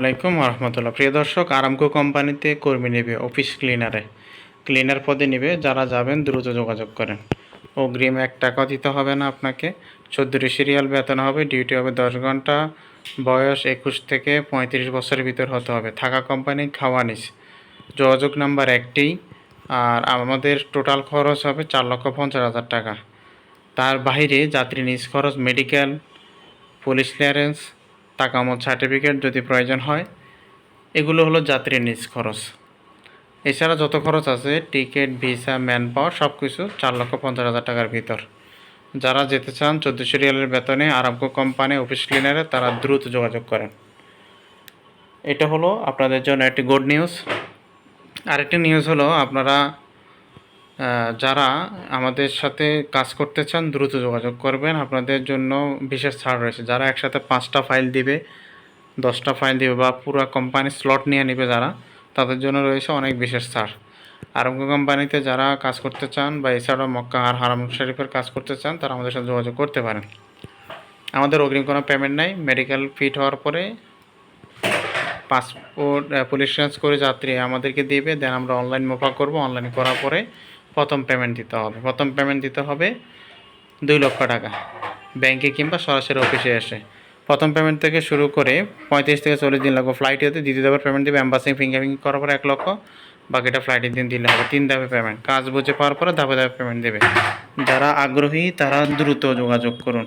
আলাইকুম রহমতুল্লাহ প্রিয় দর্শক, আরামকো কোম্পানিতে কর্মী নেবে, অফিস ক্লিনারে ক্লিনার পদে নেবে যারা যাবেন, দ্রুত যোগাযোগ করেন। অগ্রিম এক টাকা দিতে হবে না আপনাকে। চোদ্দোটি সিরিয়াল বেতন হবে ডিউটি হবে দশ ঘণ্টা। বয়স একুশ থেকে পঁয়ত্রিশ বছরের ভিতর হতে হবে। থাকা কোম্পানি খাওয়া নিস যোগাযোগ নাম্বার একটি। আর আমাদের টোটাল খরচ হবে চার লক্ষ পঞ্চাশ হাজার টাকা। তার বাইরে যাত্রী নিজ খরচ মেডিকেল পুলিশ ক্লিয়ারেন্স তাকামত সার্টিফিকেট যদি প্রয়োজন হয়, এগুলো হলো যাত্রীর নিজ খরচ। এছাড়া যত খরচ আছে, টিকিট, ভিসা ম্যান পাওয়ার সব কিছু চার লক্ষ পঞ্চাশ হাজার টাকার ভিতর। যারা যেতে চান, চোদ্দোশো রিয়ালের বেতনে আরামকো কোম্পানি অফিস ক্লিনারে তারা দ্রুত যোগাযোগ করেন। এটা হলো আপনাদের জন্য একটি গুড নিউজ। আরেকটি নিউজ হলো, আপনারা যারা আমাদের সাথে কাজ করতে চান, দ্রুত যোগাযোগ করবেন। আপনাদের জন্য বিশেষ ছাড় রয়েছে। যারা একসাথে পাঁচটা ফাইল দিবে, দশটা ফাইল দিবে বা পুরো কোম্পানি স্লট নিয়ে নেবে যারা, তাদের জন্য রয়েছে অনেক বিশেষ ছাড়। আরম্ভ কোম্পানিতে যারা কাজ করতে চান বা এছাড়াও মক্কা আর হারাম শরীফের কাজ করতে চান, তারা আমাদের সাথে যোগাযোগ করতে পারেন। আমাদের অগ্রিম কোনো পেমেন্ট নাই। মেডিকেল ফিট হওয়ার পরে পাসপোর্ট পুলিশ করে যাত্রী আমাদেরকে দিবে। দেন আমরা অনলাইন মোফা করব। অনলাইন করার পরে প্রথম পেমেন্ট দিতে হবে। প্রথম পেমেন্ট দিতে হবে দুই লক্ষ টাকা। ব্যাংকে কিংবা সরাসরি অফিসে এসে। প্রথম পেমেন্ট থেকে শুরু করে পঁয়ত্রিশ থেকে চল্লিশ দিন লাগবে। ফ্লাইটে হতে দ্বিতীয় ধাপের পেমেন্ট দেবে অ্যাম্বাসিং ফিঙ্গারিং করার পর এক লক্ষ, বাকিটা ফ্লাইটের দিন দিলে হবে। তিন ধাপে পেমেন্ট কাজ বুঝে পাওয়ার পরে ধাপে ধাপে পেমেন্ট দেবে। যারা আগ্রহী তারা দ্রুত যোগাযোগ করুন।